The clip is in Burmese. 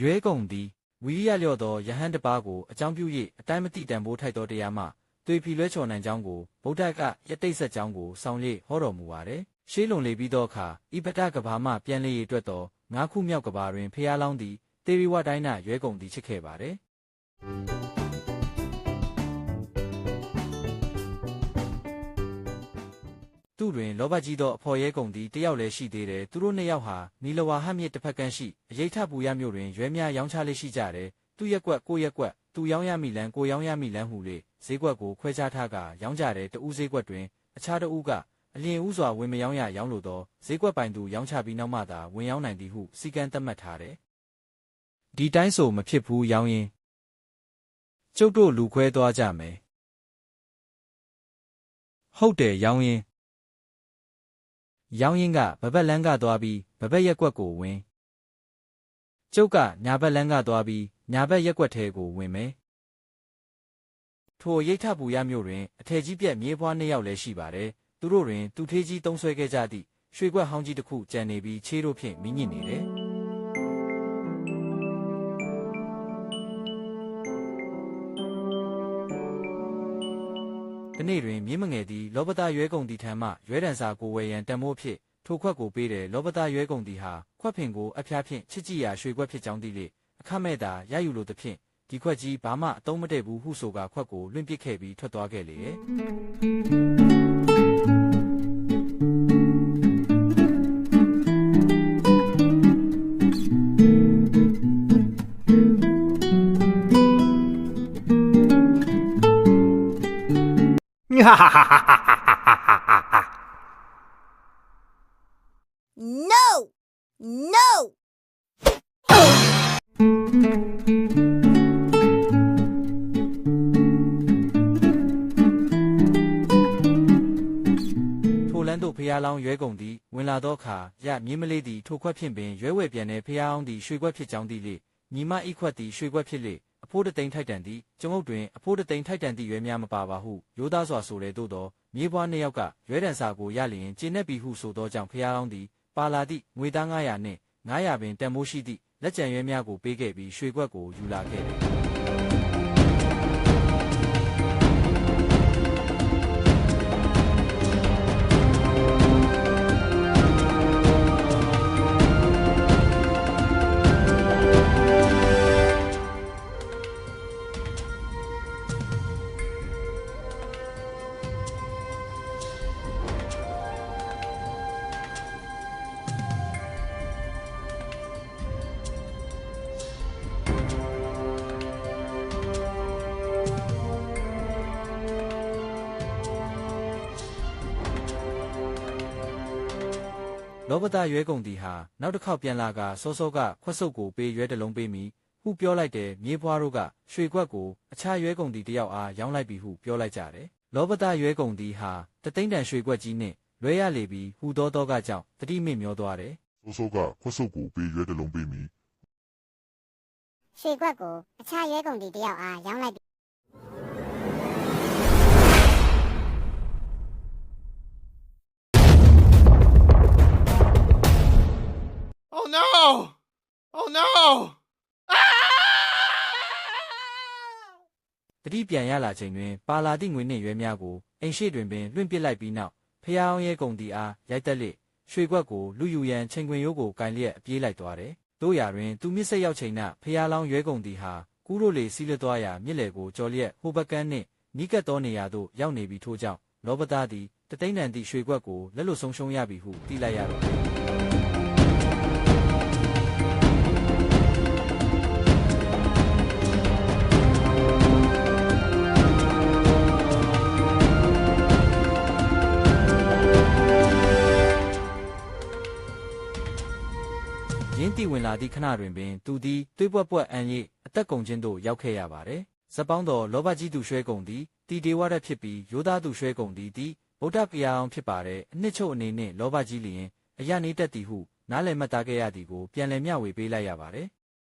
ရွဲကုန်သည်ဝီရိယလျော့သောယဟန်တစ်ပါးကိုအကြောင်းပြု၍အတိုင်းမတိတန်ဖိုးထိုက်သောတရားမှတွေ့ဖီလွဲချော်နိုင်ကြောင်းကိုဗုဒ္ဓကယတိတ်ဆက်ကြောင်းကိုဆောင်၍ဟောတော်မူပါသည်ရှေးလွန်လေပြီးသောအခါဣပတကဘာမှပြန်လေရအတွက်သောငါးခုမြောက်ကဘာတွင်ဖျားလောင်းသည်တေရီဝတိုင်းနာရွဲကုန်သည်ချစ်ခဲ့ပါသည် သူ့တွင်လောဘကြီးသောအဖော်ရဲကုန်သည်တယောက်လည်းရှိသေးတယ်သူတို့နှစ်ယောက်ဟာနီလဝါဟမြစ်တစ်ဖက်ကမ်းရှိအရေးထပူရမြို့တွင်ရွဲများရောင်းချလေးရှိကြတယ်သူရက်ကွက်ကိုရက်ကွက်သူရောင်းရမိလန်းကိုရောင်းရမိလန်းဟုလေဈေးကွက်ကိုခွဲခြားထားကရောင်းကြတယ်တူးဈေးကွက်တွင်အခြားတဦးကအလျင်ဦးစွာဝင်မရောင်းရရောင်းလိုသောဈေးကွက်ပိုင်သူရောင်းချပြီးနောက်မှသာဝင်ရောင်းနိုင်သည်ဟုစီကံသတ်မှတ်ထားတယ်ဒီတိုင်းဆိုမဖြစ်ဘူးရောင်းရင်ကျုပ်တို့လူခွဲသွားကြမယ်ဟုတ်တယ်ရောင်းရင် ရောင်းရင်းကဗဘက်လန်းကသွားပြီးဗဘက်ရက်ကွက်ကိုဝင်ကျုပ်ကညာဘက်လန်းကသွားပြီးညာဘက်ရက်ကွက်ထဲကိုဝင်မယ်ထိုရိတ်ထပူရမြို့တွင်အထည်ကြီးပြက်မြေးဖွားနှစ်ယောက်လည်းရှိပါတယ်သူတို့တွင်သူထေးကြီးသုံးဆွဲခဲ့ကြသည့်ရွှေကွက်ဟောင်းကြီးတစ်ခုကျန်နေပြီးခြေတို့ဖြင့်မိညစ်နေတယ် ဒီနေ့တွင်မြင်းမငယ်သည်လောဘသားရွဲကုန်သည်ထံမှရွဲတံစာကိုဝယ်ရန်တန်မိုးဖြစ်ထိုခွက်ကိုပေးတယ်လောဘသားရွဲကုန်သည်ဟာခွက်ဖင်ကိုအဖျားဖြင့်ချစ်ကြည်ရာရွှေခွက်ဖြစ်ကြောင်းသိလေအခမဲ့သာရယူလိုသဖြင့်ဒီခွက်ကြီးဘာမှအသုံးမတည့်ဘူးဟုဆိုကာခွက်ကိုလွင့်ပစ်ခဲ့ပြီးထွက်သွားခဲ့လေ ရဲ့ No! No! ထိုလန်းတို့ဖျားလောင်းရွဲကုန်သည်ဝင်လာသောအခါရမြင်းမလေးသည်ထိုခွက်ဖြင့်ပင်ရွဲဝဲပြန်တဲ့ဖျားအောင်သည်ရွှေခွက်ဖြစ်ကြောင်းသိလေညီမဤခွက်သည်ရွှေခွက်ဖြစ်လေ အဖိုးတသိန်းထိုက်တန်သည်ကျုံုပ်တွင်အဖိုးတသိန်းထိုက်တန်သည့်ရွဲများမပါပါဟုရိုးသားစွာဆိုလေသို့သောမြေးပွားနှစ်ယောက်ကရွဲတန်စာကိုရလျင်ကျင်းနေပြီဟုဆိုသောကြောင့်ဖျားအောင်သည်ပါလာသည့်ငွေသား900နှင့်900ပင်တန်မိုးရှိသည့်လက်ကျန်ရွဲများကိုပေးခဲ့ပြီးရွှေခွက်ကိုယူလာခဲ့တယ် လောဘသားရွဲကုန်သည်ဟာနောက်တစ်ခေါက်ပြန်လာကစောစောကခွက်ဆုပ်ကိုပေးရွဲတစ်လုံးပေးမိဟုပြောလိုက်တယ်မြေးဖွားတို့ကရွှေခွက်ကိုအခြားရွဲကုန်သည်တယောက်အားရောင်းလိုက်ပြီဟုပြောလိုက်ကြတယ်လောဘသားရွဲကုန်သည်ဟာတသိန်းတန်ရွှေခွက်ကြီးနှင့်လွဲရလေပြီဟူသောသောကကြောင့်တတိမိမျောသွားတယ်စောစောကခွက်ဆုပ်ကိုပေးရွဲတစ်လုံးပေးမိရွှေခွက်ကိုအခြားရဲကုန်တီတယောက်အားရောင်းလိုက် no! Oh no! Ah! တတိပြန်ရလာချိန်တွင်ပါလာသည့်ငွေနှင့်ရွဲများကိုအိမ်ရှိတွင်ပင်လွင့်ပစ်လိုက်ပြီးနောက်ဖျားအောင်ရဲကုန်သည်အားရိုက်တက်လေရွှေခွက်ကိုလူယူရန်ချိန်ခွင်ရိုးကိုကင်လျက်အပြေးလိုက်သွားတယ်တို့ရာတွင်သူမြစ်ဆက်ရောက်ချိန်၌ဖျားလောင်းရွဲကုန်သည်ဟာကူးတို့လေစီးလက်သွားရာမြစ်လေကိုကြော်လျက်ဟိုဘက်ကန်းနှင့်နီးကပ်သောနေရာသို့ရောက်နေပြီထို့ကြောင့်လောဘသားသည်တသိန်းတန်သည့်ရွှေခွက်ကိုလက်လွတ်ဆုံးရှုံးရပြီဟုသိလိုက်ရတော့ ယ်ရင်းတီဝင်လာသည့်ခဏတွင်ပင်သူသည်သွေးပွက်ပွက်အန်ရိအသက်ကုန်ခြင်းသို့ရောက်ခဲ့ရပါသည်။ဇက်ပေါင်းတော်လောဘကြီးသူရွှဲကုန်သည်တီဒေဝရက်ဖြစ်ပြီးယောသားသူရွှဲကုန်သည်သည်ဗုဒ္ဓကရာအောင်ဖြစ်ပါတဲ့အနှစ်ချုပ်အနေနှင့်လောဘကြီးလျင်အရနေတတ်သည်ဟုနားလည်မှတ်သားခဲ့ရသည်ကိုပြန်လည်မျှဝေပေးလိုက်ရပါတယ်။